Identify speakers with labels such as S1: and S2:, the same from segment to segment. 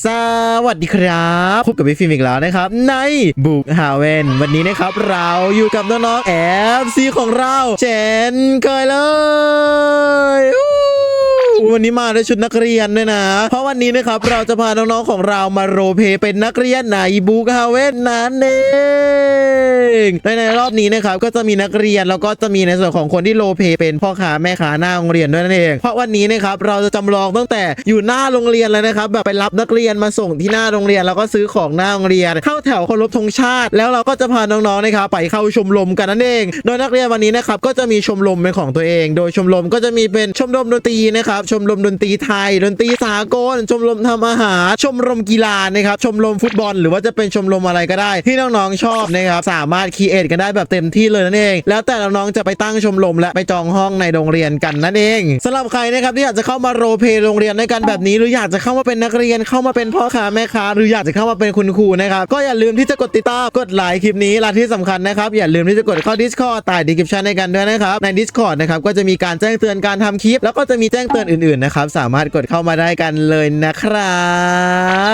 S1: สวัสดีครับพบกับพี่ฟิล์มอีกแล้วนะครับ ในบุกฮาเวนวันนี้นะครับ เราอยู่กับน้องๆแอฟซีของเราเจนเคยเลย วันนี้มาในชุดนักเรียนด้วยนะ เพราะวันนี้นะครับเราจะพาน้องๆของเรามาโรเพเป็นนักเรียนในบุกฮาเวนนั่นเองในในรอบนี้นะครับก็จะมีนักเรียนแล้วก็จะมีในส่วนของคนที่โรเพเป็นพ่อค้าแม่ค้าหน้าโรงเรียนด้วยนั่นเอง เพราะวันนี้นะครับเราจะจำลองตั้งแต่อยู่หน้าโรงเรียนเลยนะครับแบบไปรับนักเรียนมาส่งที่หน้าโรงเรียนแล้วก็ซื้อของหน้าโรงเรียน เข้าแถวเคารพธงชาติ แล้วเราก็จะพาน้องๆนะครับไปเข้าชมรมกันนั่นเอง โดยนักเรียนวันนี้นะครับก็จะมีชมรมเป็นของตัวเอง โดยชมรมก็จะมีเป็นชมรมดนตรีนะครับชมรมดนตรีไทย ดนตรีสากล ชมรมทำอาหาร ชมรมกีฬานะครับ ชมรมฟุตบอล หรือว่าจะเป็นชมรมอะไรก็ได้ ที่น้องๆชอบนะครับ สามารถคีเอทกันได้แบบเต็มที่เลยนั่นเอง แล้วแต่น้องๆจะไปตั้งชมรมและไปจองห้องในโรงเรียนกันนั่นเองสำหรับใครนะครับที่อยากจะเข้ามาโรเพย์โรงเรียนด้วยกันแบบนี้ หรืออยากจะเข้ามาเป็นนักเรียน เข้ามาเป็นพ่อค้าแม่ค้า หรืออยากจะเข้ามาเป็นคุณครูนะครับก็อย่าลืมที่จะกดติดตาม กดไลค์คลิปนี้และที่สำคัญนะครับอย่าลืมที่จะกดเข้า Discord ใต้ดีคริปชันในกันด้วยนะครับใน Discord นะครับก็จะมีการแจ้งเตือนการทำคลิป แล้วก็จะมีแจ้งเตือนอื่นๆนะครับ สามารถกดเข้ามาได้กันเลยนะครั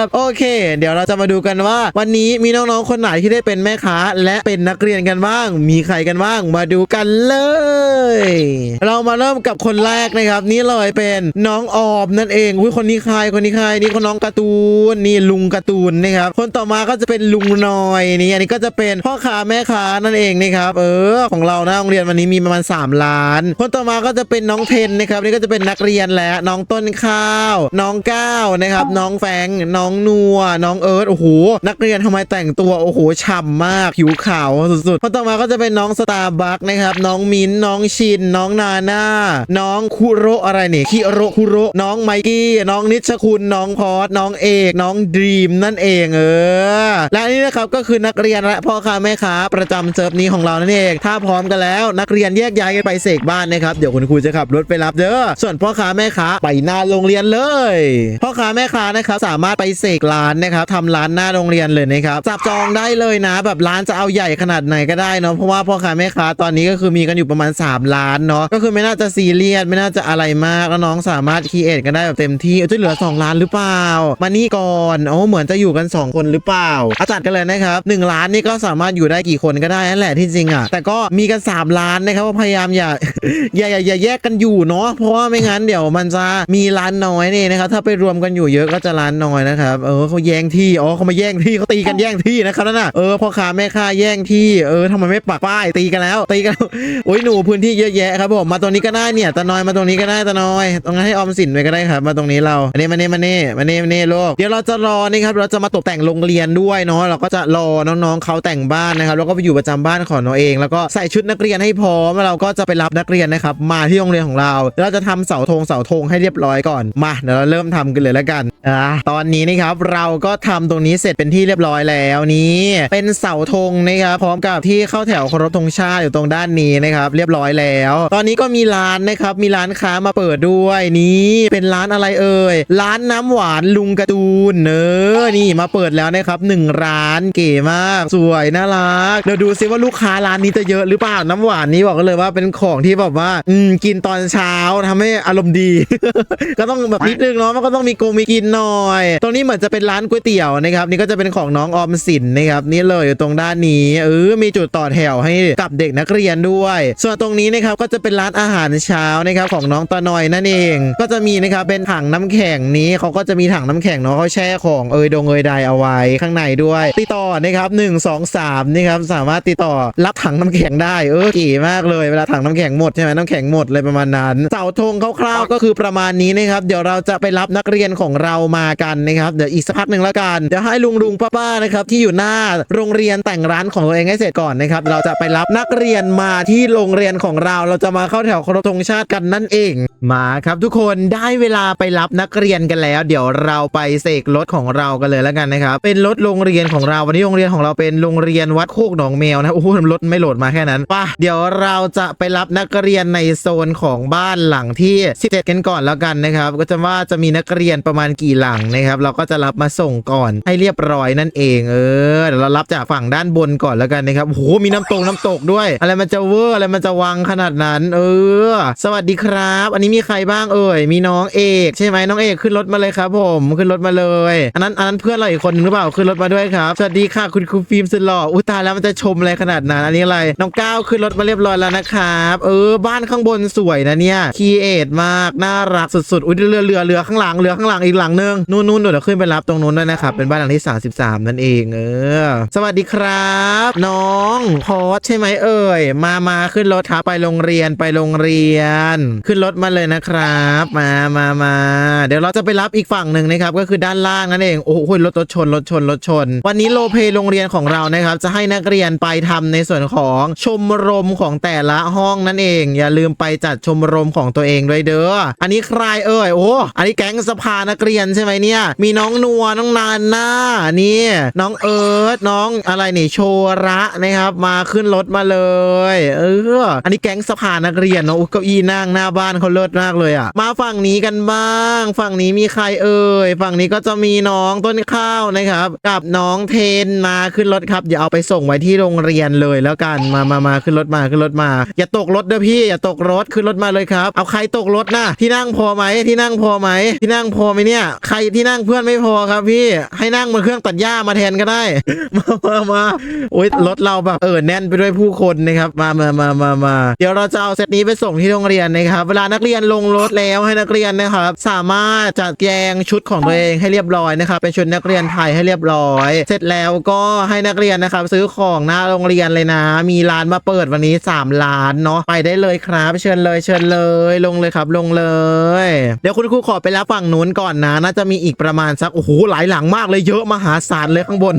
S1: บ โอเค เดี๋ยวเราจะมาดูกันว่า วันนี้มีน้องๆคนไหนที่ได้เป็นแม่ค้า และเป็นนักเรียนกันบ้าง มีใครกันบ้าง มาดูกันเลย เรามาเริ่มกับคนแรกนะครับ นี่เลยเป็นน้องออมนั่นเองอุ้ยคนนี้ใครคนนี้ใครนี่คนน้องการ์ตูนนี่ลุงการ์ตูนนะครับ คนต่อมาก็จะเป็นลุงน้อยนี่อันนี้ก็จะเป็นพ่อค้าแม่ค้านั่นเองนะครับ เออ ของเรานะโรงเรียนวันนี้มีประมาณ 3 ล้าน คนต่อมาก็จะเป็นน้องเทนนะครับนี่ก็จะเป็นนักเรียนแล้ว น้องต้นข้าว น้องก้าวนะครับ น้องแฟง น้องนัว น้องเอิร์ธโอ้โห นักเรียนทำไมแต่งตัว โอ้โหฉ่ำมาก ผิวขาวสุดๆคนต่อมาก็จะเป็นน้องสตาร์บัคนะครับ น้องมิ้น น้องชิน น้องนาน่า น้องคุโระอะไรเนี่ยคิโรคุโระน้องไมกี้ น้องนิชคุณ น้องพอสน้องเอก น้องดีมนั่นเองเออ และนี่นะครับก็คือนักเรียนและพ่อค้าแม่ค้าประจำเซิร์ฟนี้ของเรานั่นเอง ถ้าพร้อมกันแล้ว นักเรียนแยกย้ายกันไปเสกบ้านนะครับ เดี๋ยวคุณครูจะขับรถไปรับเด้อ ส่วนพ่อค้าแม่ค้าไปหน้าโรงเรียนเลยพ่อค้าแม่ค้านะครับสามารถไปเสกร้านนะครับทำร้านหน้าโรงเรียนเลยนะครับจับจองได้เลยนะ แบบร้านจะเอาใหญ่ขนาดไหนก็ได้เนาะเพราะว่าพ่อค้าแม่ค้าตอนนี้ก็คือมีกันอยู่ประมาณ 3 ล้านเนาะก็คือไม่น่าจะซีเรียสไม่น่าจะอะไรมากแล้วน้องสามารถคีเอทกันได้แบบเต็มที่จะเหลือ 2 ล้านหรือเปล่า มานี่ก่อนโอ้เหมือนจะอยู่กัน 2 คนหรือเปล่าอาจัดกันเลยนะครับ1ล้านนี่ก็สามารถอยู่ได้กี่คนก็ได้นั่นแหละที่จริงอะแต่ก็มีกัน 3 ล้านนะครับพยายามอย่าอย่าอย่าแยกกันอยู่เนาะเพราะว่าไม่งั้นเดี๋ยวมันจะมีร้านน้อยนี่นะครับถ้าไปรวมกันอยู่เยอะก็จะร้านน้อยนะครับเออเขาแย่งที่อ๋อเขามาแย่งที่เขาตีกันแย่งที่นะครับนั่นน่ะเออพ่อค้าแม่ค้าแย่งที่เออทำไมไม่ปักป้ายตีกันแล้วตีกันโอ้ยหนูพื้นที่เยอะแยะครับผมมาตรงนี้ก็ได้เนี่ยตาน้อยมาตรงนี้ก็ได้ตาน้อยตรงนั้นให้ออมสินไปก็ได้ครับ มาตรงนี้เราอันนี้มาเน่มาเน่มาเน่มาเน่ลูกเดี๋ยวเราจะรอนี่ครับเราจะมาตกแต่งโรงเรียนด้วยเนาะเราก็จะรอน้องๆเขาแต่งบ้านนะครับแล้วก็ไปอยู่ประจำบ้านของเราเอง แล้วก็ใส่ชุดนักเรียนให้พร้อมแล้วเราก็จะไปรับนักเรียนนะครับมาที่โรงเรียนของเรา เราจะทำเสาธงเสาาธงให้เรียบร้อยก่อนมาเดี๋ยวเราเริ่มทำกันเลยแล้วกันอ่าตอนนี้นะครับเราก็ทำตรงนี้เสร็จเป็นที่เรียบร้อยแล้วนี่เป็นเสาธงนะครับพร้อมกับที่เข้าแถวเคารพธงชาติอยู่ตรงด้านนี้นะครับเรียบร้อยแล้ว ตอนนี้ก็มีร้านนะครับมีร้านค้ามาเปิดด้วยนี่เป็นร้านอะไรเอ่ยร้านน้ำหวานลุงกร์ตูนเนอนี่มาเปิดแล้วนะครับหนึ่งร้านเก๋มากสวยน่ารักเดี๋ยวดูซิว่าลูกค้าร้านนี้จะเยอะหรือเปล่าน้ำหวานนี้บอกกันเลยว่าเป็นของที่แบบว่า อืมกินตอนเช้าทำให้อารมณ์ดีก็ต้องแบบนิดนึงเนาะมันก็ต้องมีโกงมีกินหน่อย ตรงนี้เหมือนจะเป็นร้านก๋วยเตี๋ยวนะครับ นี่ก็จะเป็นของน้องออมสินนะครับนี่เลยอยู่ตรงด้านนี้เออมีจุดต่อแถวให้กับเด็กนักเรียนด้วย ส่วนตรงนี้นะครับก็จะเป็นร้านอาหารเช้านะครับของน้องตาหน่อยนั่นเอง ก็จะมีนะครับเป็นถังน้ำแข็งนี้เขาก็จะมีถังน้ำแข็งเนาะเขาแช่ของเอยดงเอยใดเอาไว้ข้างในด้วย ติดต่อนะครับหนึ่งสองสามนี่ครับสามารถติดต่อรับถังน้ำแข็งได้เออเก๋มากเลยเวลาถังน้ำแข็งหมดใช่ไหมน้ำแข็งหมดเลยประมาณนั้นเสาธงคร่าวๆก็คือประมาณนี้นะครับ เดี๋ยวเราจะไปรับนักเรียนของเรามากันนะครับ เดี๋ยวอีกสักพักหนึ่งแล้วกัน เดี๋ยวให้ลุงลุงป้าป้านะครับที่อยู่หน้าโรงเรียนแต่งร้านของตัวเองให้เสร็จก่อนนะครับ เราจะไปรับนักเรียนมาที่โรงเรียนของเรา เราจะมาเข้าแถวเคารพธงชาติกันนั่นเอง มาครับทุกคนได้เวลาไปรับนักเรียนกันแล้ว เดี๋ยวเราไปเสกรถของเรากันเลยแล้วกันนะครับ เป็นรถโรงเรียนของเราวันนี้โรงเรียนของเราเป็นโรงเรียนวัดโคกหนองแมวนะโอ้โหรถไม่โหลดมาแค่นั้นป่ะเดี๋ยวเราจะไปรับนักเรียนในโซนของบ้านหลังที่ 17กันก่อนแล้วกันนะครับก็จะว่าจะมีนักเรียนประมาณกี่หลังนะครับ เราก็จะรับมาส่งก่อนให้เรียบร้อยนั่นเองเออเดี๋ยวเรารับจากฝั่งด้านบนก่อนแล้วกันนะครับโอ้โหมีน้ำตกน้ำตกด้วย อะไรมันจะเวอร์อะไรมันจะวังขนาดนั้น เออ สวัสดีครับ อันนี้มีใครบ้างเอ่ยมีน้องเอกใช่ไหมน้องเอกขึ้นรถมาเลยครับ ผมขึ้นรถมาเลย อันนั้นอันนั้นเพื่อนเราอีกคนนึงหรือเปล่าขึ้นรถมาด้วยครับสวัสดีค่ะคุณครูฟิล์มสุดหล่ออุตายแล้วมันจะชมอะไรขนาดนั้นอันนี้อะไรน้องก้าวขึ้นรถมาเรียบร้อยแล้วนะครับเออ บ้านข้างบนสวยนะเนี่ยคีเอทมากน่ารักสุดๆ อุ้ยเรือเรือเรือข้างหลังเรือข้างหลังอีกหลังนึงนู่นนู่นเดี๋ยวขึ้นไปรับตรงนู้นด้วยนะครับ เป็นบ้านหลังที่ 33 นั่นเองเออ สวัสดีครับ น้องพอสใช่ไหมเอ่ย มามาขึ้นรถครับไปโรงเรียนไปโรงเรียน ขึ้นรถมาเลยนะครับ มามามาเดี๋ยวเราจะไปรับอีกฝั่งหนึ่งนะครับ ก็คือด้านล่างนั่นเอง โอ้โหรถรถชนรถชนรถชน วันนี้โลเพโรงเรียนของเรานะครับ จะให้นักเรียนไปทำในส่วนของชมรมของแต่ละห้องนั่นเอง อย่าลืมไปจัดชมรมของตัวเองด้วยเด้ออันนี้ใครเอ่ยโอ้อันนี้แก๊งสภานักเรียนใช่ไหมเนี่ย มีน้องนัวน้องนานหน้านี่น้องเอิร์ธน้องอะไรนี่โชระนะครับ มาขึ้นรถมาเลย เออ อันนี้แก๊งสภานักเรียนเนาะอุ๊ยเก้าอี้นั่งหน้าบ้านเขาเลิศมากเลยอะมาฝั่งนี้กันบ้าง ฝั่งนี้มีใครเอ่ยฝั่งนี้ก็จะมีน้องต้นข้าวนะครับ กับน้องเทนมาขึ้นรถครับอย่าเอาไปส่งไว้ที่โรงเรียนเลยแล้วกันมามามาขึ้นรถมาขึ้นรถมา อย่าตกรถเด้อพี่อย่าตกรถขึ้นรถมาเลยครับ เอาใครตกรถนะที่นั่งพอไหมที่นั่งพอไหมที่นั่งพอไหมเนี่ย ใครที่นั่งเพื่อนไม่พอครับพี่ให้นั่งบนเครื่องตัดหญ้ามาแทนก็ได้ มามามาโอ๊ยรถเราแบบเออแน่นไปด้วยผู้คนนะครับมามามามามาเดี๋ยวเราจะเอาเซตนี้ไปส่งที่โรงเรียนนะครับ เวลานักเรียนลงรถแล้วให้นักเรียนนะครับ สามารถจัดแจงชุดของตัวเองให้เรียบร้อยนะครับเป็นชุดนักเรียนไทยให้เรียบร้อย เสร็จแล้วก็ให้นักเรียนนะครับ ซื้อของหน้าโรงเรียนเลยนะ มีร้านมาเปิดวันนี้3ร้านเนาะไปได้เลยครับ เชิญเลยเชิญเลยลงเลยครับลงเลยเดี๋ยวคุณครูขอไปรับฝั่งนู้นก่อนนะ น่าจะมีอีกประมาณสักโอ้โหหลายหลังมากเลยเยอะมหาศาลเลยข้างบน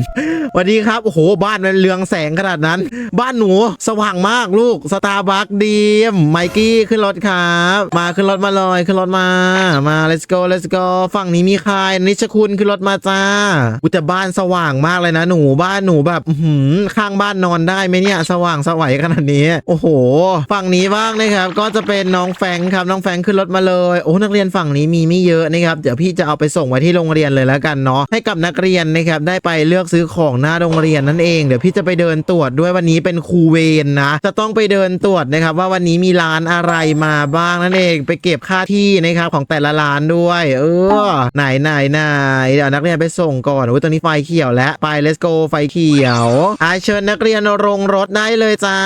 S1: สวัสดีครับโอ้โหบ้านมันเรืองแสงขนาดนั้น บ้านหนูสว่างมากลูกสตาร์บัคดีมไมกี้ขึ้นรถครับมาขึ้นรถมาเลยขึ้นรถมามา let's go let's go ฝั่งนี้มีใครนิชคุณขึ้นรถมาจ้าอุแต่บ้านสว่างมากเลยนะหนูบ้านหนูแบบหือข้างบ้านนอนได้ไหมเนี่ยสว่างสวัยขนาดนี้ โอ้โห ฝั่งนี้บ้างนะครับก็จะเป็นน้องแฟงครับน้องแฟงขึ้นรถมาเลยโอ้นักเรียนฝั่งนี้มีไม่เยอะนะครับเดี๋ยวพี่จะเอาไปส่งไว้ที่โรงเรียนเลยแล้วกันเนาะให้กับนักเรียนนะครับได้ไปเลือกซื้อของหน้าโรงเรียนนั่นเองเดี๋ยวพี่จะไปเดินตรวจด้วยวันนี้เป็นครูเวรนะจะต้องไปเดินตรวจนะครับว่าวันนี้มีร้านอะไรมาบ้างนั่นเองไปเก็บค่าที่นะครับของแต่ละร้านด้วย เออไหนไหนไหนเดี๋ยวนักเรียนไปส่งก่อนโอ้ยตอนนี้ไฟเขียวแล้วไป let's go ไฟเขียวอาเชิญนักเรียนลงรถได้เลยจ้า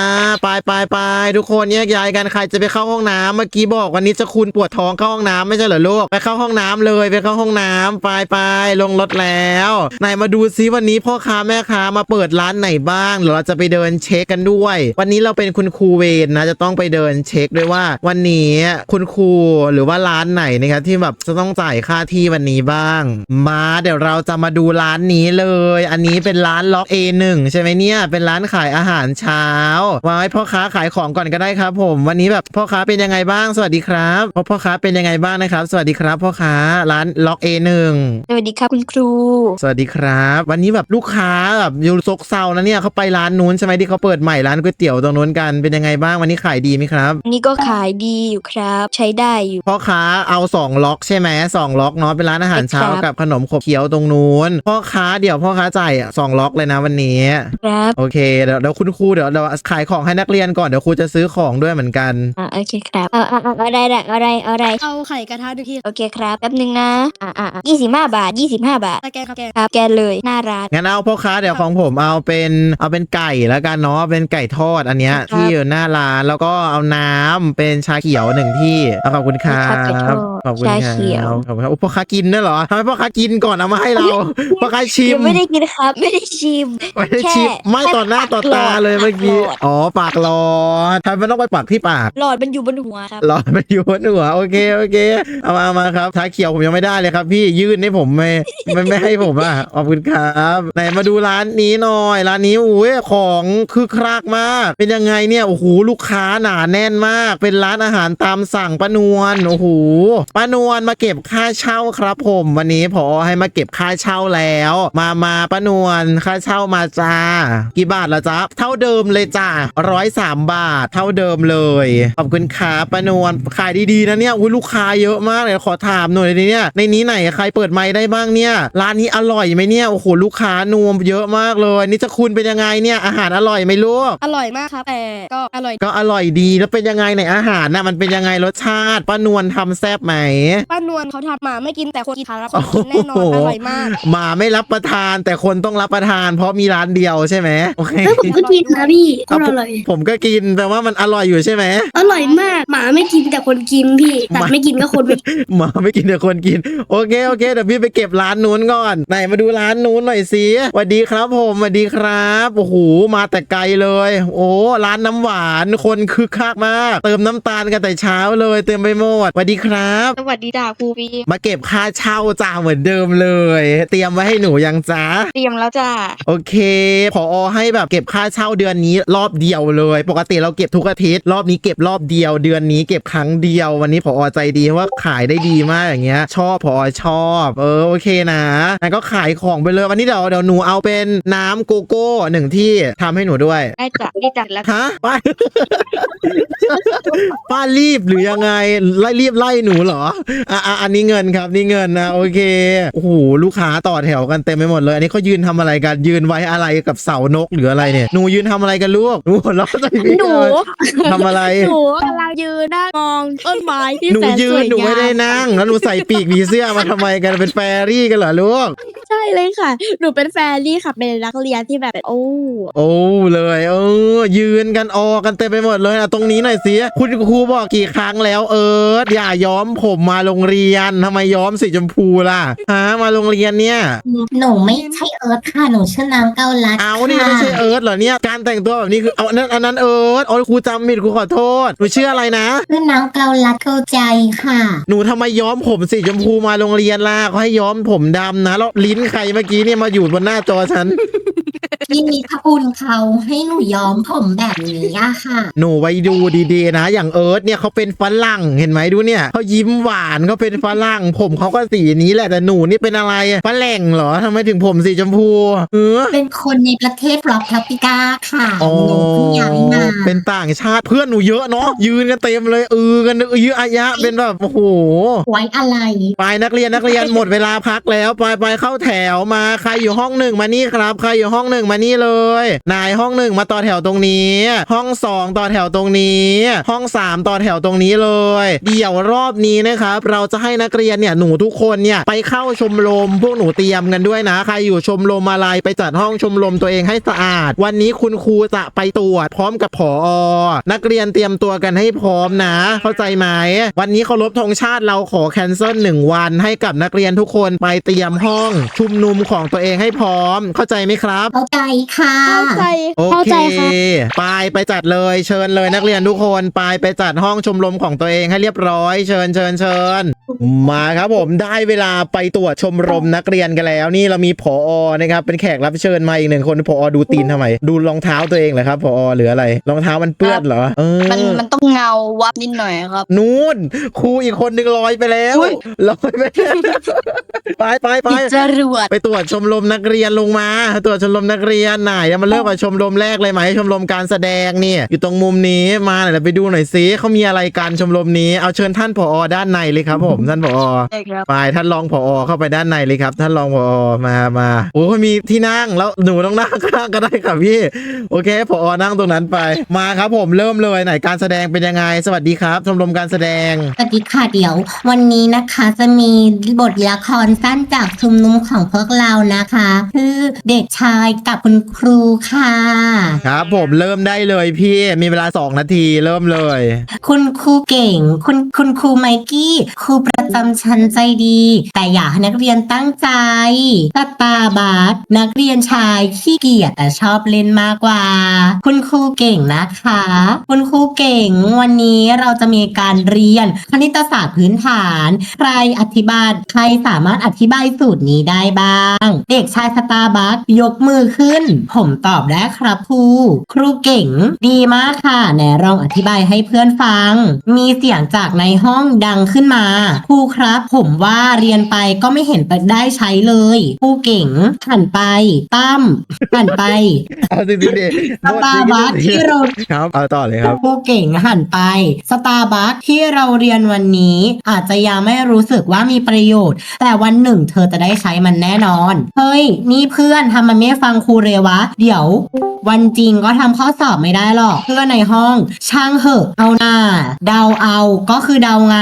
S1: ไปไปไปทุกคนแยกย้ายกันใครจะไปเข้าห้องน้ำเมื่อกี้บอกวันนี้จะคุณปวดท้องเข้าห้องน้ำไม่ใช่เหรอลูก ไปเข้าห้องน้ำเลยไปเข้าห้องน้ำไปไปลงรถแล้วไหนมาดูซิวันนี้พ่อค้าแม่ค้ามาเปิดร้านไหนบ้างเดี๋ยวเราจะไปเดินเช็คกันด้วย วันนี้เราเป็นคุณครูเวรนะจะต้องไปเดินเช็คด้วยว่า วันนี้คุณครูหรือว่าร้านไหนนะครับที่แบบจะต้องจ่ายค่าที่วันนี้บ้าง มาเดี๋ยวเราจะมาดูร้านนี้เลย อันนี้เป็นร้านล็อก A1 ใช่ไหมเนี่ย เป็นร้านขายอาหารเช้าวางไว้พ่อค้าขายของก่อนก็ได้ครับ ผม วันนี้แบบพ่อค้าเป็นยังไงบ้างสวัสดีครับพ่อพ่อค้าเป็นยังไงบ้างนะครับ สวัสดีครับพ่อค้าร้านล็อก A1
S2: สวัสดีครับคุณครู
S1: สวัสดีครับ วันนี้แบบลูกค้าแบบอยู่ซกเซานะเนี่ยเขาไปร้านนู้นใช่ไหมที่เขาเปิดใหม่ร้านก๋วยเตี๋ยวตรงนู้นกันเป็นยังไงบ้างวันนี้ขายดีไหมครับ
S2: อันนี้ก็ขายดีอยู่ครับ ใช้ได้อยู่
S1: พ่อค้าเอาสองล็อกใช่ไหมสองล็อกเนาะเป็นร้านอาหารเช้า
S2: ครับ
S1: กับขนมขบเคี้ยวตรงนู้นพ่อค้าเดี๋ยวพ่อค้าจ่ายสองล็อกเลยนะวันนี้
S2: ครับ
S1: โอเคเดี๋ยวเดี๋ยวคุณครูเดี๋ยวเดี๋ยวขายของให้นักเรียนก่อนเดี๋ยวครูจะซื้อของด้วยเหมือนกัน
S2: อ่าโอเคครับเอาเอาเอาเอาอะไรละอะไรอะไร
S3: เอาไข่กระทะด้วยพี่
S2: โอเคครับแป๊บหนึงนะอ่าอ่ายี่สิบห้าบาทยี่สิบห้าบาท
S3: ตะแกรงครับแกง
S2: ครับแกนเลยหน้าร้าน
S1: งั้นเอาพ่อค้าเดี๋ยวของผมเอาเป็นเอาเป็นไก่แล้วกันเนาะเป็นไก่ทอดอันเนี้ย
S2: ครับ
S1: ที่อยู่หน้าร้านแล้วก็เอาน้ำเป็นชาเขียวหนึ่งที่เอาขอบคุณครับ
S2: ครับไก่ทอด
S1: ขอบคุณค
S2: ชา
S1: รับ
S2: เขียว
S1: ขอบคุณครับโอ้พ่อค้ากินด้วยเหรอทำไมพ่อค้ากินก่อนเอามาให้เราพ่อค้าชิม
S2: ยังไม่ได้กินครับ ไม่ได้ชิม
S1: ไม่ได้ชิม
S2: แค่
S1: ไม่ต่อหน้า
S2: แค่
S1: ต่อตา
S2: ปากหลอด
S1: เลยเมื่อกี้
S2: ปากหลอด
S1: อ๋อปากหลอดทำไมมันต้องไปปักที่ปาก
S2: หลอดมันอยู่บนหัวครับ
S1: หลอดมันอยู่บนหัวโอเคโอเคเอามาเอามาครับชาเขียวผมยังไม่ได้เลยครับ พี่ยื่นให้ผมไม่ไม่ไม่ให้ผมอะขอบคุณครับไหนมาดูร้านนี้หน่อย ร้านนี้อุ้ยของคือครากมาก เป็นยังไงเนี่ยโอ้โหลูกค้าหนาแน่นมาก เป็นร้านอาหารตามสั่งป้านวลโอ้โหป้านวลมาเก็บค่าเช่าครับผม วันนี้พอให้มาเก็บค่าเช่าแล้ว มามาป้านวลค่าเช่ามาจ้า กี่บาทละจ๊ะเท่าเดิมเลยจ้าร้อยสามบาท เท่าเดิมเลยขอบคุณครับป้านวลขายดีนะเนี่ยอุ้ยลูกค้าเยอะมากเลยขอถามหน่อยเลยเนี่ยในนี้ไหนใครเปิดไมค์ได้บ้างเนี่ย ร้านนี้อร่อยไหมเนี่ยโอ้โหลูกค้านวมเยอะมากเลย นี่จะคุณเป็นยังไงเนี่ยอาหารอร่อยไหมลูก
S3: อร่อยมากครับแต่ก็อร่อย
S1: ก็อร่อยดีแล้วเป็นยังไงในอาหารน่ะมันเป็นยังไงรสชาติป้านวลทำแซ่บไหม
S3: ป้านวลเขาทำมาไม่กินแต่คนกินทานแล้วคนกินแน่นอน
S1: โอ้โห
S3: อร่อยมาก
S1: หมาไม่รับประทานแต่คนต้องรับประทาน เพราะมีร้านเดียวใช่ไหมโอเค
S4: แล้วผมก็กินนะพี่ก็อร่อย
S1: ผมก็กินแปลว่ามันอร่อยอยู่ใช่ไหม
S4: อร่อยมากหมาไม่กินแต่คนกินพี่แต่ไม่กินก็คนไม่กิน
S1: หมาไม่กินแต่คนกิน โอเคโอเคเดี๋ยวพี่ไปเก็บร้านนู้นก่อนไหนมาดูร้านนู้นหน่อยสิสวัสดีครับผมสวัสดีครับโอ้โหมาแต่ไกลเลย โอ้ร้านน้ำหวานคนคึกคักมาก เติมน้ำตาลกันแต่เช้าเลยเต็มไปหมดสวัสดีครับ
S2: สวัสดีจ้าครูบี
S1: มาเก็บค่าเช่าจ้าเหมือนเดิมเลย เตรียมไว้ให้หนูยังจ้า
S2: เตรียมแล้วจ้า
S1: โอเคพอให้แบบเก็บค่าเช่าเดือนนี้รอบเดียวเลย ปกติเราเก็บทุกอาทิตย์รอบนี้เก็บรอบเดียว เดือนนี้เก็บครั้งเดียววันนี้พอใจดีว่าขายได้ดีมากอย่างเงี้ย ชอบพอชอบ เออโอเคนะงั้นก็ขายของไปเลยวันนี้เดี๋ยวเดี๋ยวหนูเอาเป็นน้ำโกโก้หนึ่งที่ทำให้หนูด้วย
S2: ได้จ้ะได้จ้ะแล้ว
S1: ฮะป้า ป้ารีบหรือยังไงไล่รีบไล่หนูเหรออะอะอันนี้เงินครับนี่เงินนะโอเคโอ้โหลูกค้าต่อแถวกันเต็มไปหมดเลย อันนี้เขายืนทำอะไรกันยืนไว้อะไรกับเสานกหรืออะไรเนี่ยหนูยืนทำอะไรกันลูกหนูหัวเราะใส่พี่
S3: หนู
S1: เลยทำอะไร
S3: หนูกำลังยืนนั่งมองต้นไม้ที่
S1: หนู
S3: แสน
S1: ยื
S3: ส
S1: น
S3: วย
S1: หนู
S3: งา
S1: ไม่ได้นั่ง แล้วหนูใส่ปีกผีเสื้อมาทำไมกันเป็นแฟรี่กันเหรอลูก
S3: ช่เลยค่ะ หนูเป็นแฟนรี่ค่ะ เป็นนักเรียนที่แบบ โอ้
S1: โอ้เลยเออ ยืนกันออกกันเต็มไปหมดเลยอะตรงนี้หน่อยสิคุณครูบอกกี่ครั้งแล้วเอิร์ธอย่าย้อมผมมาโรงเรียนทำไมย้อมสีชมพูล่ะฮะมาโรงเรียนเนี่ย
S5: หนูไม่ใช่เอิร์ธค่ะหนูชื่อน้ำเกาลัด
S1: เอานี่
S5: ค่ะ
S1: ไม่ใช่เอิร์ธเหรอเนี่ยการแต่งตัวแบบนี้คือเอาอันนั้นอันนั้นเอิร์ธอ๋อครูจำผิดครูขอโทษหนูชื่ออะไรนะ
S5: ชื่อน้ำเกาลัดเข้าใจค่ะ
S1: หนูทำไมย้อมผมสีชมพูมาโรงเรียนล่ะเขาให้ย้อมผมดำนะแล้วลิ้นใครเมื่อกี้เนี่ยมาอยู่บนหน้าจอฉัน
S5: พี่มีพระคุณเขาให้หนูย้อมผมแบบนี้อะค่ะ
S1: หนูไว้ดูดีๆนะ อย่างเอิร์ธเนี่ยเขาเป็นฝรั่งเห็นไหมดูเนี่ยเขายิ้มหวานเขาเป็นฝรั่ง ผมเขาก็สีนี้แหละแต่หนูนี่เป็นอะไรฝรั่งเหรอทำไมถึงผมสีชมพูเออ
S5: เป็นคนในประเทศฟลอปทัปิกาค่ะ
S1: อ๋อ
S5: หนูเพิ่งย้ายมา
S1: เป็นต่างชาติเพื่อนหนูเยอะเนาะยืนกันเต็มเลยเออกันเออยืออายะเป็นแบบโอ้โห
S5: ไว้อะไร
S1: ไปนักเรียนนักเรียนหมดเวลาพักแล้วไปไปเข้าแถวมาใครอยู่ห้องหนึ่งมานี่ครับ ใครอยู่ห้องหนึ่งมานี่เลย นายห้องหนึ่งมาต่อแถวตรงนี้ ห้องสองต่อแถวตรงนี้ ห้องสามต่อแถวตรงนี้เลย เดี๋ยวรอบนี้นะครับ เราจะให้นักเรียนเนี่ยหนูทุกคนเนี่ยไปเข้าชมรมพวกหนูเตรียมกันด้วยนะ ใครอยู่ชมรมอะไรไปจัดห้องชมรมตัวเองให้สะอาด วันนี้คุณครูจะไปตรวจพร้อมกับผอนักเรียนเตรียมตัวกันให้พร้อมนะ เข้าใจไหมวันนี้เคารพธงชาติเราขอแคนเซิลหนึ่งวัน ให้กับนักเรียนทุกคนไปเตรียมห้อง ชุมนุมของตัวเองให้พร้อม เข้าใจไหมครับ
S5: เข้าใจค่ะ
S3: เข้าใจ
S1: โอ
S3: เข้า
S1: เค
S3: ใจค่ะ
S1: ไปไปจัดเลยเชิญเลยนักเรียนทุกคนไปไปจัดห้องชมรมของตัวเองให้เรียบร้อย เชิญเชิญเชิญมาครับผมได้เวลาไปตรวจชมรมนักเรียนกันแล้ว นี่เรามีผอนะครับเป็นแขกรับเชิญมาอีกหนึ่งคนผอดูตีนทำไม ดูรองเท้าตัวเองเหรอครับผอหรืออะไรรองเท้ามันเปื้อนเหรอเออ
S2: มันมันต้องเงาวับนิดหน่อยครับ
S1: นู่นครูอีกคนหนึ่งลอยไปแล้ว
S2: อุ๊ย
S1: ลอยไปแล้ว ไปไปไป
S2: ติดจรวด
S1: ไปตรวจชมรมนักเรียนลงมา ตรวจชมรมนักเรียนไหนเอามาเริ่มกับชมรมแรกเลยไหมชมรมการแสดงเนี่ยอยู่ตรงมุมนี้มาหน่อยเราไปดูหน่อยสิเขามีอะไรการชมรมนี้เอาเชิญท่านผอด้านในเลยครับ ผมท่านผอ
S2: ใช่ครับ
S1: ไปท่านรองผอเข้าไปด้านในเลยครับ ท่านรองผอมามาโอ้มีที่นั่งแล้วหนูต้องนั่งข้างก็ได้ครับพี่ โอเคผอนั่งตรงนั้นไป มาครับผมเริ่มเลยไหนการแสดงเป็นยังไง สวัสดีครับ ชมรมการแสดง
S5: สวัสดีค่ะเดี๋ยว วันนี้นะคะจะมีบทละครสั้นจากชุมนุมของพวกเรานะคะ คือเด็กชายกับคุณครูค่ะ
S1: ครับผมเริ่มได้เลยพี่มีเวลา 2 นาทีเริ่มเลย
S5: คุณครูเก่ง คุณคุณครูไมกี้ครูประจำชั้นใจดี แต่อยากให้นักเรียนตั้งใจตาตาบาสนักเรียนชายขี้เกียจแต่ชอบเล่นมากกว่า คุณครูเก่งนะคะ คุณครูเก่ง วันนี้เราจะมีการเรียนคณิตศาสตร์พื้นฐาน ใครอธิบายใครสามารถอธิบายสูตรนี้ได้บ้าง เด็กชายสตาร์บัคยกมือขึ้นขึ้น ผมตอบได้ครับครู ครูเก่ง ดีมากค่ะไหนลองอธิบายให้เพื่อนฟัง มีเสียงจากในห้องดังขึ้นมา ครูครับ ผมว่าเรียนไปก็ไม่เห็นได้ใช้เลย ครูเก่งหันไป ตั้มหันไป
S1: เอาจริงๆดิ
S5: สตาร์บัคที่เรา
S1: ครับเอาต่อเลยครับ
S5: ผู้เก่งหันไป สตาร์บัคที่เราเรียนวันนี้ อาจจะยังไม่รู้สึกว่ามีประโยชน์ แต่วันหนึ่ง เธอจะได้ใช้มันแน่นอน เฮ้ย นี่เพื่อนทำไมไม่ฟังครูเรวะ เดี๋ยว วันจริงก็ทำข้อสอบไม่ได้หรอก เพื่อนในห้อง ช่างเหอะเอาหน้า เดาเอาก็คือเดาไง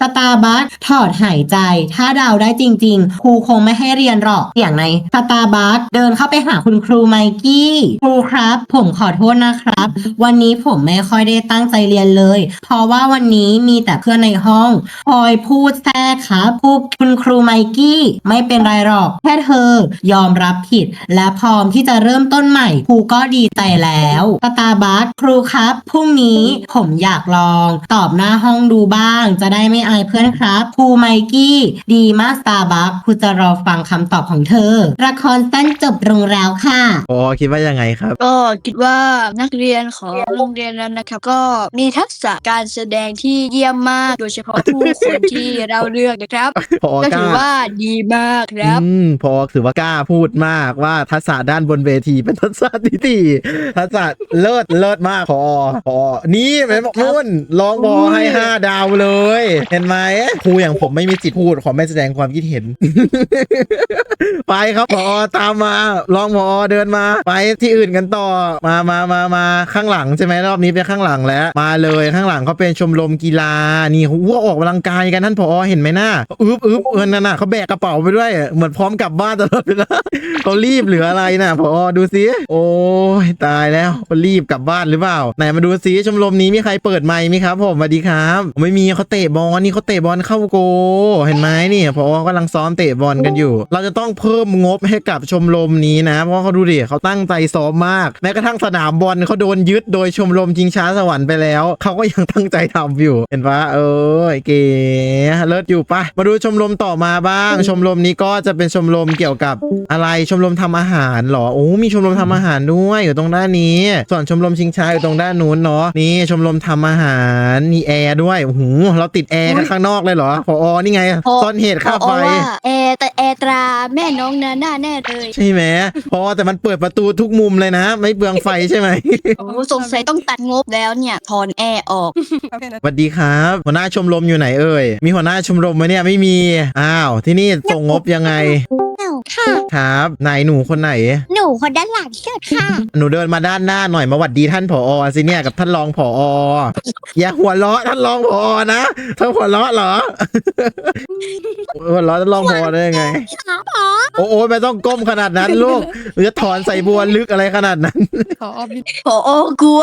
S5: สตาร์บัคถอดหายใจ ถ้าเดาได้จริง ๆ ครูคงไม่ให้เรียนหรอกเสียงในสตาร์บัคเดินเข้าไปหาคุณครูไมกี้ ครูครับ ผมขอโทษนะครับ วันนี้ผมไม่ค่อยได้ตั้งใจเรียนเลย เพราะว่าวันนี้มีแต่เพื่อนในห้องคอยพูดแทรกครับพูดคุณครูไมกี้ ไม่เป็นไรหรอก แค่เธอ ยอมรับผิด และพร้อมที่จะเริ่มต้นใหม่ครูก็ดีใจแล้วสตาร์บัคครูครับพรุ่งนี้ผมอยากลอง ตอบหน้าห้องดูบ้าง จะได้ไม่อายเพื่อนครับครูไมกี้ ดีมากสตาร์บัคครูจะรอฟังคำตอบของเธอ ละครสั้นจบลงแล้วค่ะ
S1: พอคิดว่ายังไงครับ
S2: ก็คิดว่านักเรียนของโรงเรียนนั้นนะครับ ก็มีทักษะการแสดงที่เยี่ยมมาก โดยเฉพาะผู้คนที่เราเลือกนะครับ
S1: พอ
S2: ก็
S1: ก
S2: ถือ
S1: ล้า
S2: ว่าดีมากครับ
S1: อืมพอถือว่ากล้าพูดมากว่าทักษะด้านบนเวทีเป็นทักษะที่ดีทักษะเลิศเลิศมากพอพอนี่แม่บอกนุ่นลองบอให้ห้าดาวเลย เห็นไหมครูอย่างผมไม่มีจิตพูดขอไม่แสดงความคิดเห็น ไปครับพอตามมาลองพอเดินมา ไปที่อื่นกันต่อมามามามาข้างหลังใช่ไหมรอบนี้เป็นข้างหลังแล้ว มาเลยข้างหลังเขาเป็นชมรมกีฬานี่เขาว่าออกกำลังกายกันท่านพอเห็นไหมหน้าอึ๊บอึ๊บเออนั่นน่ะเขาแบกกระเป๋าไปด้วย เหมือนพร้อมกลับบ้านตลอดเวลาเขารีบหรืออะไรน่ะพอดูซิโอ้ยตายแล้วรีบกลับบ้านหรือเปล่าไหนมาดูซิชมรมนี้มีใครเปิดไมค์ไหมครับผมสวัสดีครับ ไม่มีเขาเตะบอลนี่เขาเตะบอลเข้าโก เห็นไหมนี่พอกำลังซ้อมเตะบอลกันอยู่ เราจะต้องเพิ่มงบให้กับชมรมนี้นะ เพราะเขาดูดิเขาตั้งใจซ้อมมากแม้กระทั่งสนามบอลเขาโดนยึดโดยชมรมจิงช้าสวรรค์ไปแล้วเขาก็ยังตั้งใจทำอยู่ เห็นปะเออเก๋เลิศอยู่ปะมาดูชมรมต่อมาบ้าง ชมรมนี้ก็จะเป็นชมรมเกี่ยวกับอะไรชมรมทำอาหารหรอโอ้มีชมรมทำอาหารด้วยอยู่ตรงด้านนี้ ส่วนชมรมชิงช้าอยู่ตรงด้านนู้นเนาะนี่ชมรมทำอาหารมีแอร์ด้วยโอ้โหเราติดแอร์กันข้างนอกเลยเหรอพอนี่ไง
S2: พอ
S1: ต้นเหตุค่าไฟ
S2: เพราะว่าแอร์แต่แอร์ตราแม่น้องนาน่าแน่เลย
S1: ใช่ไหมพอแต่มันเปิดประตูทุกมุมเลยนะ ไม่เปลืองไฟใช่ไหม
S2: โอ้สงสัยต้องตัดงบแล้วเนี่ยถอนแอร์ออก
S1: สวัสดีครับ หัวหน้าชมรมอยู่ไหนเอ่ยมีหัวหน้าชมรมไหมเนี่ยไม่มีอ้าว ที่นี่ส่งงบยังไง
S4: ค่ะ
S1: ครับไหนหนูคนไหน
S4: หนูคนด้านหลังสุดค่ะ
S1: หนูเดินมาด้านหน้าหน่อยมาหวัดดีท่านผอสิเนี่ยกับท่านรองผออย่าหัวเราะท่านรองผอนะเธอหัวเราะเหรอ หัวเราะท่านรองผอได้ยังไง
S4: ค่ะพอ
S1: โอ้โหไม่ต้องก้มขนาดนั้นลูกหรือจะถอนใส่บัวลึกอะไรขนาดนั้น
S2: พออกลัว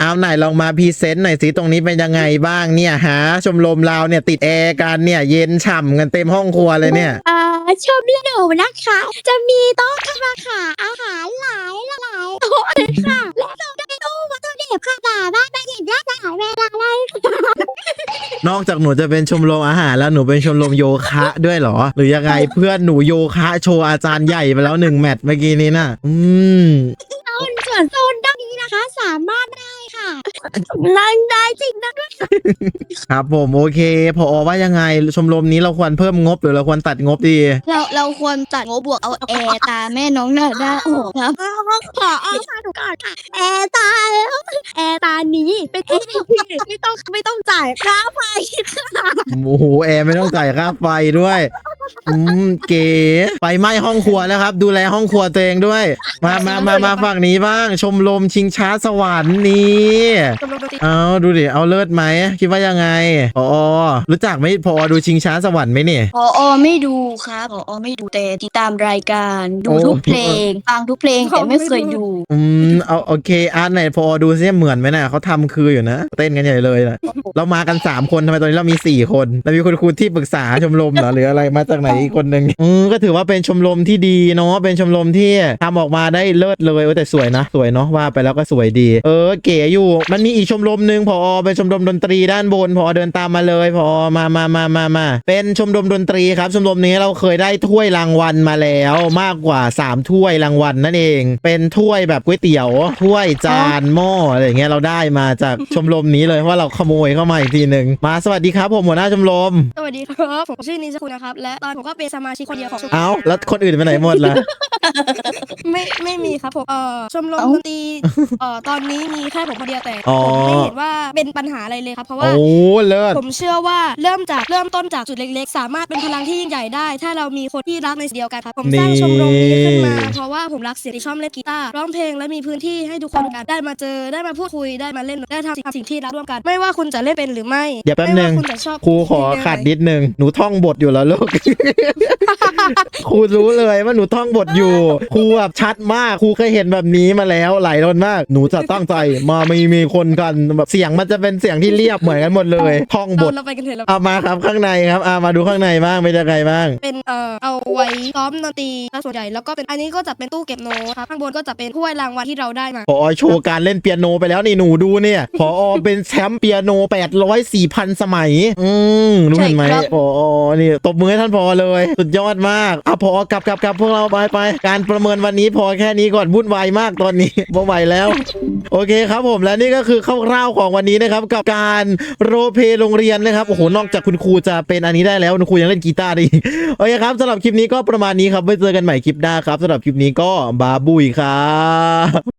S1: เอาไหนลองมาพรีเซนต์หน่อยสิตรงนี้เป็นยังไงบ้างเนี่ยหาชมรมเราเนี่ยติดแอร์กันเนี่ยเย็นฉ่ำกันเต็มห้องครัวเลยเนี่ย
S4: อ่า ชมหนูนะคะ จะมีโต๊ะขมาค่ะอาหารหลายหลายโต๊ะเลยค่ะและเราได้ตู้วัตถุดิบค่ะสามารถไปหยิบได้หลายเวลาเลย
S1: นอกจากหนูจะเป็นชมรมอาหารแล้วหนูเป็นชมรมโยคะด้วยเหรอ หรือยังไงเพื่อนหนูโยคะโชว์อาจารย์ใหญ่ไปแล้วหนึ่งแมตช์เมื่อกี้นี้น่ะ อืม
S4: ส่วนโซนด้านนี้นะคะ สามารถได้ค่ะ นั่งได้จริงนะ
S1: ครับผมโอเคพอว่ายังไงชมรมนี้เราควรเพิ่มงบหรือเราควรตัดงบดี
S2: เราเราควรตัดงบบวกเอาแอร์ตาแม่น้องนาน่าออกครับ
S4: ขอเอาค่ะถูกก่อนค่ะแอร์ตาแล้วแอร์ตานี้เป็นแอร์ที่ไม่ต้องไม่ต้องจ่ายค่าไฟค่ะ
S1: โอ้โหแอร์ไม่ต้องจ่ายค่าไฟด้วยอืมเก๋ไฟไหม้ห้องครัวแล้วครับ ดูแลห้องครัวตัวเองด้วย มามามามาฝั่งนี้บ้าง ชมรมชิงช้าสวรรค์นี่เอาดูดิเอาเลิศไหมคิดว่ายังไงพอรู้จักไหมพอดูชิงช้าสวรรค์ไหมเนี่ย
S2: พอไม่ดูครับพอไม่ดูแต่ติดตามรายการดู
S1: โอ้
S2: ทุกเพลงฟังทุกเพลงแต่ไม่เคยดู
S1: อืมเอาโอเคอาร์ตไหนพอดูซิเหมือนไหมน่ะเขาทำคืออยู่นะเต้นกันใหญ่เลยนะเรามากัน 3 คนทำไมตอนนี้เรามี 4 คนเรามีคุณครูที่ปรึกษาชมรมเหรอหรืออะไรมาจากไหนอีกคนหนึ่งอืมก็ถือว่าเป็นชมรมที่ดีเนาะเป็นชมรมที่ทำออกมาได้เลิศเลยเออแต่สวยนะ สวยเนาะว่าไปแล้วก็สวยดี เออเก๋อยู่มันมีอีกชมรมหนึ่งพอเป็นชมรมดนตรีด้านบนพอเดินตามมาเลยพอมามามามามาเป็นชมรมดนตรีครับชมรมนี้เราเคยได้ถ้วยรางวัลมาแล้วมากกว่า 3 ถ้วยรางวัลนั่นเอง เป็นถ้วยแบบก๋วยเตี๋ยวถ้วยจานหม้ออะไรอย่างเงี้ยเราได้มาจากชมรมนี้เลยเพราะว่าเราขโมยเข้ามาอีกทีหนึ่งมาสวัสดีครับผมหัวหน้าชมรม
S3: สวัสดีครับ ผมชื่อนิชคุณนะครับ และตอนผมก็เป็นสมาชิกคนเดียวของชมรม
S1: เอ้าแล้วคนอื่นไปไหนหมดล่ะ
S3: ไม่ไม่มีครับผมเอ่อชมรม
S2: เอ้า
S3: ดนตรีเอ่อตอนนี้มีแค่ผมคนเดียวแต่
S1: อ๋อ
S3: ผมไม่เห็นว่าเป็นปัญหาอะไรเลยครับ เพราะว่า
S1: โอ้เลิศ
S3: ผมเชื่อว่าเริ่มจากเริ่มต้นจากจุดเล็กๆ สามารถเป็นพลังที่ยิ่งใหญ่ได้ ถ้าเรามีคนที่รักในสิ่งเดียวกันครับผมสร้างชมรมนี้ขึ้นมาเพราะว่าผมรักเสียงที่ชอบเล่นกีตาร์ร้องเพลงและมีพื้นที่ให้ทุกคนกันได้มาเจอได้มาพูดคุยได้มาเล่นได้ทำสิ่งที่รักร่วมกัน ไม่ว่าคุณจะเล่นเป็นหรือไม่
S1: เดี๋ยวแป๊บ
S3: ไม่
S1: นึ
S3: ว่างคุณจะชอบ
S1: ครูขอขาดนิดนึงหนูท่องบทอยู่แล้วลูก ครูรู้เลยว่าหนูท่องบทอยู่ครูแบบชัดมากครูเคยเห็นแบบนี้มาแล้วหลายคนมาก หนูจะตั้งใจมามีมีคนกันแบบเสียงมันจะเป็นเสียงที่เรียบเหมือนกันหมดเลยท่องบ
S3: เอา
S1: ท
S3: เราไปกันเถอะเรา
S1: เอามาครับข้างในครับเอามาดูข้างในบ้างเป็นยังไงบ้าง
S3: เป็นเอ่อเอาไว้ซ้อมดนตรีซะส่วนใหญ่แล้วก็เป็นอันนี้ก็จะเป็นตู้เก็บโน้ตครับข้างบนก็จะเป็นถ้วยรางวัลที่เราได้มา
S1: พอโชว์การเล่นเปียโนไปแล้วนี่หนูดูเนี่ยพอเป็นแชมป์เปียโน800 4,000 สมัย อืมรู้เห็นไหม
S2: ใช่ครับ
S1: พอนี่ตบมือให้ท่านพอเลย สุดยอดมากอะพอกลับกลับกลับพวกเราไปไปการประเมินวันนี้พอแค่นี้ก่อนวุ่นวายมากตอนนี้บ่ไหวแล้ว โอเคครับผมและนี่ก็คือคร่าวๆของวันนี้นะครับกับการโรเพโรงเรียนนะครับโอ้โหนอกจากคุณครูจะเป็นอันนี้ได้แล้วคุณครูยังเล่นกีตาร์ได้อีกโอเคครับสำหรับคลิปนี้ก็ประมาณนี้ครับไว้เจอกันใหม่คลิปหน้าครับสำหรับคลิปนี้ก็บาบุยครับ